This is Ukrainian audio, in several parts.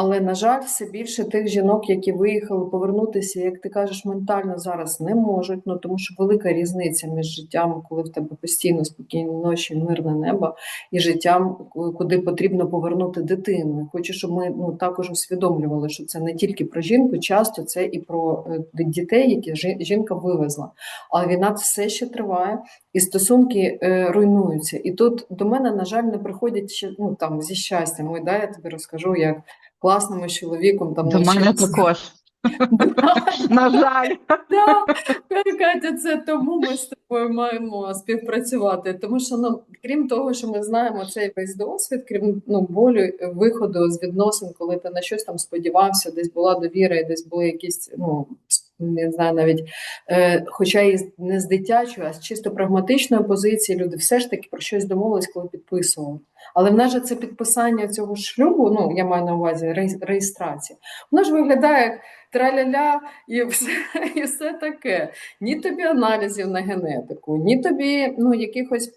Але на жаль, все більше тих жінок, які виїхали повернутися, як ти кажеш, ментально зараз не можуть. Ну тому що велика різниця між життям, коли в тебе постійно спокійні ночі, мирне небо, і життям, куди потрібно повернути дитину. Хочу, щоб ми ну також усвідомлювали, що це не тільки про жінку, часто це і про е, дітей, які жінка вивезла. Але війна все ще триває, і стосунки е, руйнуються. І тут до мене, на жаль, не приходять ще ну там зі щастям. Ой, да, я тобі розкажу, як з чоловіком там До мене також. На жаль. Катя, це тому ми з тобою маємо співпрацювати. Тому що ну, крім того, що ми знаємо цей весь досвід, крім ну, болю, виходу з відносин, коли ти на щось там сподівався, десь була довіра, і десь були якісь, ну не знаю, навіть е, хоча і не з дитячої, а з чисто прагматичної позиції, люди все ж таки про щось домовились, коли підписували. Але в нас же це підписання цього шлюбу, ну я маю на увазі реєс- реєстрація, воно ж виглядає як траля-ля і все, і все таке. Ні тобі аналізів на генетику, ні тобі ну, якихось.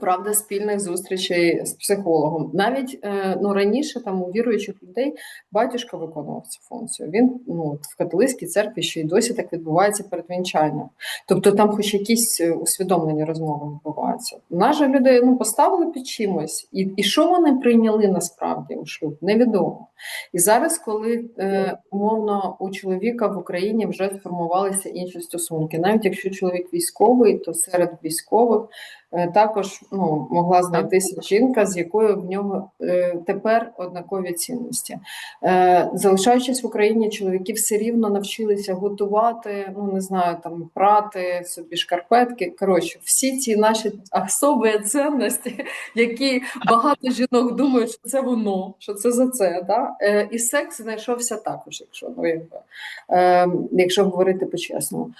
Правда, спільних зустрічей з психологом. Навіть е, ну, раніше там у віруючих людей батюшка виконував цю функцію. Він ну, в католицькій церкві ще й досі так відбувається перед вінчанням. Тобто там хоч якісь е, усвідомлені розмови відбуваються. Нас же люди ну, поставили під чимось, і, і що вони прийняли насправді у шлюб, невідомо. І зараз, коли е, умовно у чоловіка в Україні вже сформувалися інші стосунки, навіть якщо чоловік військовий, то серед військових також ну, могла знайтися жінка, з якою в нього е, тепер однакові цінності. Е, залишаючись в Україні, чоловіки все рівно навчилися готувати, ну не знаю, там прати собі шкарпетки. Коротше, всі ці наші особі цінності, які багато жінок думають, що це воно, що це за це. Да? Е, і секс знайшовся також, якщо ну, якби, е, якщо говорити по-чесному.